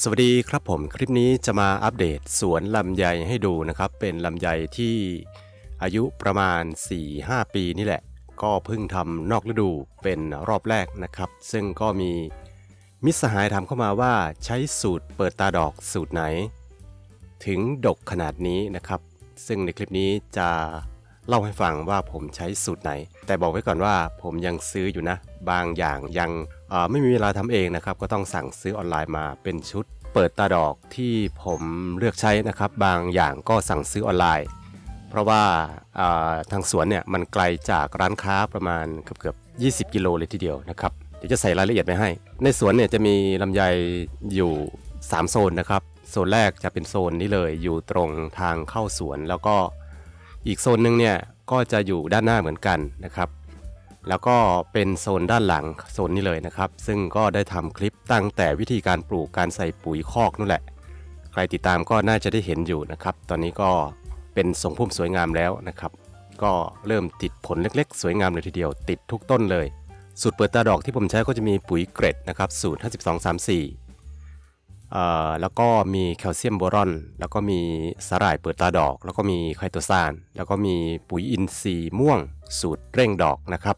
สวัสดีครับผมคลิปนี้จะมาอัปเดตสวนลำไยให้ดูนะครับ เป็นลำไยที่อายุประมาณ 4-5 ปีนี่แหละ ก็เพิ่งทำนอกฤดูเป็นรอบแรกนะครับ ซึ่งก็มีมิสหายถามเข้ามาว่าใช้สูตรเปิดตาดอกสูตรไหน ถึงดกขนาดนี้นะครับ ซึ่งในคลิปนี้จะเล่าให้ฟังว่าผมใช้สูตรไหน แต่บอกไว้ก่อนว่าผมยังซื้ออยู่นะ บางอย่างยัง ไม่มีเวลาทำเองนะครับ ก็ต้องสั่งซื้อออนไลน์มาเป็นชุด เปิดตาดอกที่ผมเลือกใช้นะครับ บางอย่างก็สั่งซื้อออนไลน์ เพราะว่าทางสวนเนี่ยมันไกลจากร้านค้าประมาณเกือบเกือบ20 กิโลเลยทีเดียวนะครับเดี๋ยวจะใส่รายละเอียดไปให้ ในสวนเนี่ยจะมีลำไยอยู่ 3 โซนนะครับโซนแรกจะเป็นโซนนี้เลยอยู่ตรงทางเข้าสวนแล้วก็อีกโซนหนึ่งเนี่ยก็จะอยู่ด้านหน้าเหมือนกันนะครับ แล้วก็เป็นโซนด้านหลังโซนนี้เลยนะครับ ซึ่งก็ได้ทำคลิปตั้งแต่วิธีการปลูกการใส่ปุ๋ยคอกนู่นแหละ ใครติดตามก็น่าจะได้เห็นอยู่นะครับ ตอนนี้ก็เป็นทรงพุ่มสวยงามแล้วนะครับ ก็เริ่มติดผลเล็กๆ สวยงามเลยทีเดียว ติดทุกต้นเลย สูตรเปิดตาดอกที่ผมใช้ก็จะมีปุ๋ยเกรดนะครับสูตร 5234เอ่แล้วก็มีแคลเซียมโบรอน แล้วก็มีสาหร่ายเปิดตาดอก แล้วก็มีไคโตซาน แล้วก็มีปุ๋ยอินทรีย์ม่วง สูตรเร่งดอกนะครับ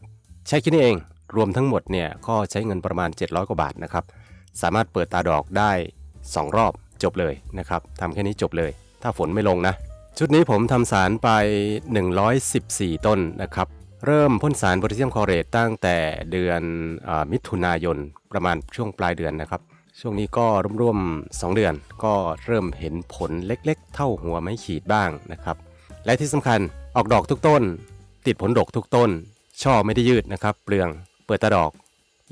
ใช้แค่นี้เอง รวมทั้งหมดเนี่ยก็ใช้เงินประมาณ 700 กว่าบาทนะครับ สามารถเปิดตาดอกได้ 2 รอบจบเลยนะครับทำแค่นี้จบเลย ถ้าฝนไม่ลงนะ ชุดนี้ผมทำสารไป 114 ต้นนะครับ เริ่มพ่นสารโพแทสเซียมคลอเรตตั้งแต่เดือนอมิถุนายนประมาณช่วงปลายเดือนนะครับ ช่วงนี้ก็ร่วมๆ 2 เดือน ก็เริ่มเห็นผลเล็กๆ เท่าหัวไม้ขีดบ้างนะครับ และที่สำคัญออกดอกทุกต้น ติดผลดกทุกต้น ช่อไม่ได้ยืดนะครับ เปลืองเปิดตาดอก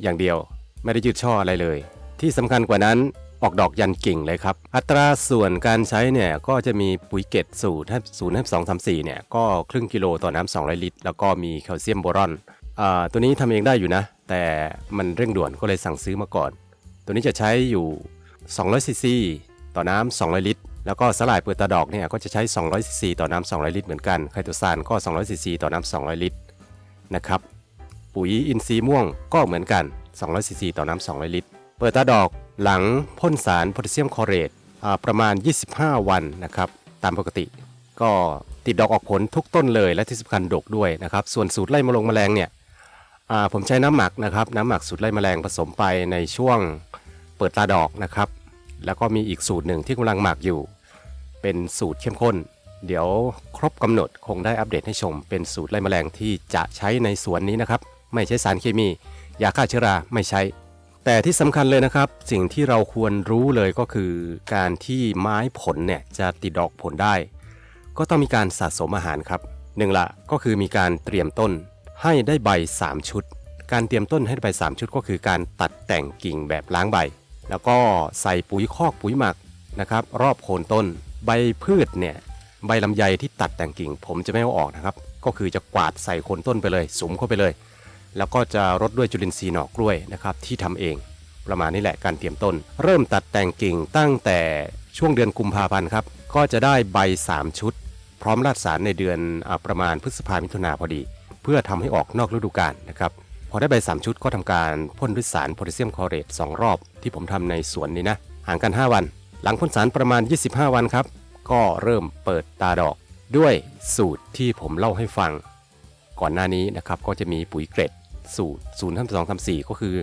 อย่างเดียว ไม่ได้ยืดช่ออะไรเลย ที่สำคัญกว่านั้นออกดอกยันกิ่งเลยครับ อัตราส่วนการใช้เนี่ยก็จะมีปุ๋ยเกตสูตรศูนย์สองสามสี่เนี่ยก็ครึ่งกิโลต่อน้ำสองลิตร แล้วก็มีแคลเซียมโบรอนอ่าตัวนี้ทำเองได้อยู่นะ แต่มันเร่งด่วนก็เลยสั่งซื้อมาก่อน ตัวนี้จะใช้อยู่200ซีซีต่อน้ำ200 ลิตร แล้วก็สลายเปิดตาดอกเนี่ยก็จะใช้200ซีซีต่อน้ำ200 ลิตรเหมือนกันไคโตซานก็200ซีซีต่อน้ำ200 ลิตร นะครับ ปุ๋ยอินทรีย์ม่วงก็เหมือนกัน200ซีซีต่อน้ำ200 ลิตร เปิดตาดอกหลังพ่นสารโพแทสเซียมคลอเรตประมาณ 25 วันนะครับ ตามปกติ ก็ติดดอกออกผลทุกต้นเลยและที่สำคัญดกด้วยนะครับ ส่วนสูตรไล่มลงแมลงเนี่ยผมใช้น้ำหมักนะครับ น้ำหมักสูตรไล่แมลงผสมไปในช่วงเปิดตาดอกนะครับ แล้วก็มีอีกสูตรหนึ่งที่กำลังหมักอยู่ เป็นสูตรเข้มข้น เดี๋ยวครบกำหนดคงได้อัปเดตให้ชม เป็นสูตรไล่แมลงที่จะใช้ในสวนนี้นะครับ ไม่ใช้สารเคมี ยาฆ่าเชื้อราไม่ใช้ แต่ที่สำคัญเลยนะครับ สิ่งที่เราควรรู้เลยก็คือ การที่ไม้ผลเนี่ยจะติดดอกผลได้ ก็ต้องมีการสะสมอาหารครับหนึ่งละก็คือมีการเตรียมต้นให้ได้ใบ 3 ชุด การเตรียมต้นให้ได้ใบ 3 ชุดก็คือการตัดแต่งกิ่งแบบล้างใบ แล้วก็ใส่ปุ๋ยคอกปุ๋ยหมักนะครับ รอบโคนต้น ใบพืชเนี่ย ใบลำไยที่ตัดแต่งกิ่ง ผมจะไม่เอาออกนะครับ ก็คือจะกวาดใส่โคนต้นไปเลยสุมเข้าไปเลย แล้วก็จะรดด้วยจุลินทรีย์หนอกกล้วยนะครับที่ทำเอง ประมาณนี้แหละการเตรียมต้น เริ่มตัดแต่งกิ่งตั้งแต่ช่วงเดือนกุมภาพันธ์ครับก็จะได้ใบ 3 ชุด พร้อมราดสารในเดือนอประมาณพฤษภามิถุนาพอดี เพื่อทำให้ออกนอกฤดูกาลนะครับพอได้ใบ 3 ชุดก็ทำการพ่นด้วยสารโพแทสเซียมคลอเรต2รอบ ที่ผมทำในสวนนี้นะห่างกัน 5 วัน หลังพ่นสารประมาณ 25 วันครับ ก็เริ่มเปิดตาดอกด้วยสูตรที่ผมเล่าให้ฟัง ก่อนหน้านี้นะครับก็จะมีปุ๋ยเกรดสูตร0 5 2 3 4 ก็คือ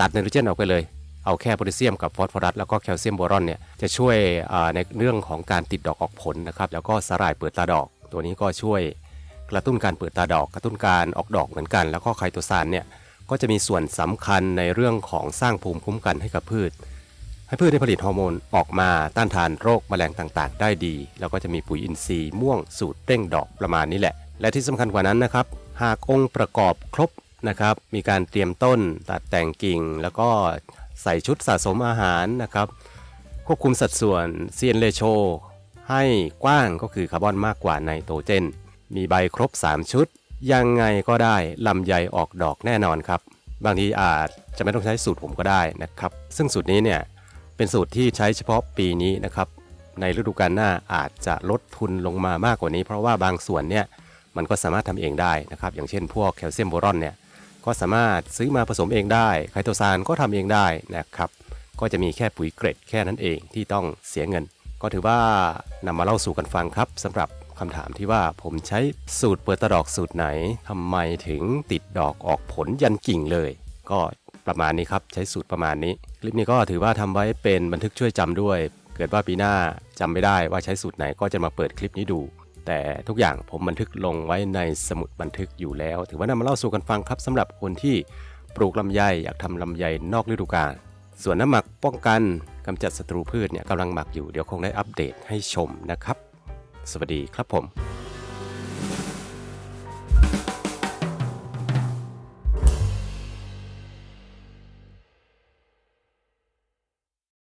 ตัดไนโตรเจนออกไปเลย เอาแค่โพแทสเซียมกับฟอสฟอรัสแล้วก็แคลเซียมโบรอนเนี่ยจะช่วยในเรื่องของการติดดอกออกผลนะครับแล้วก็สลายเปิดตาดอก ตัวนี้ก็ช่วยกระตุ้นการเปิดตาดอก กระตุ้นการออกดอกเหมือนกัน แล้วก็ไคโตซานเนี่ยก็จะมีส่วนสำคัญในเรื่องของสร้างภูมิคุ้มกันให้กับพืช ให้พืชได้ผลิตฮอร์โมนออกมาต้านทานโรคแมลงต่างๆ ได้ดี แล้วก็จะมีปุ๋ยอินทรีย์ม่วงสูตรเร่งดอกประมาณนี้แหละ และที่สำคัญกว่านั้นนะครับ หากองค์ประกอบครบนะครับ มีการเตรียมต้นตัดแต่งกิ่ง แล้วก็ใส่ชุดสะสมอาหารนะครับ ควบคุมสัดส่วนเซียนเลโชให้กว้างก็คือคาร์บอนมากกว่าไนโตรเจน มีใบครบ 3 ชุด ยังไงก็ได้ลำไยออกดอกแน่นอนครับ บางทีอาจจะไม่ต้องใช้สูตรผมก็ได้นะครับ ซึ่งสูตรนี้เนี่ย เป็นสูตรที่ใช้เฉพาะปีนี้นะครับ ในฤดูกาลหน้าอาจจะลดทุนลงมามากกว่านี้ เพราะว่าบางส่วนเนี่ยมันก็สามารถทำเองได้นะครับ อย่างเช่นพวกแคลเซียมโบรอนเนี่ยก็สามารถซื้อมาผสมเองได้ ไคโตซานก็ทำเองได้นะครับ ก็จะมีแค่ปุ๋ยเกรดแค่นั้นเองที่ต้องเสียเงิน ก็ถือว่านำมาเล่าสู่กันฟังครับสำหรับคำถามที่ว่าผมใช้สูตรเปิดตะดอกสูตรไหนทำไมถึงติดดอกออกผลยันกิ่งเลย ก็ ประมาณนี้ครับใช้สูตรประมาณนี้ คลิปนี้ก็ถือว่าทำไว้เป็นบันทึกช่วยจำด้วย เกิดว่าปีหน้าจำไม่ได้ว่าใช้สูตรไหนก็จะมาเปิดคลิปนี้ดู แต่ทุกอย่างผมบันทึกลงไว้ในสมุดบันทึกอยู่แล้ว ถือว่านำมาเล่าสู่กันฟังครับสำหรับคนที่ปลูกลำไยอยากทำลำไยนอกฤดูกาลส่วนน้ำหมักป้องกันกำจัดศัตรูพืชเนี่ยกำลังหมักอยู่เดี๋ยวคงได้อัปเดตให้ชมนะครับ สวัสดีครับผม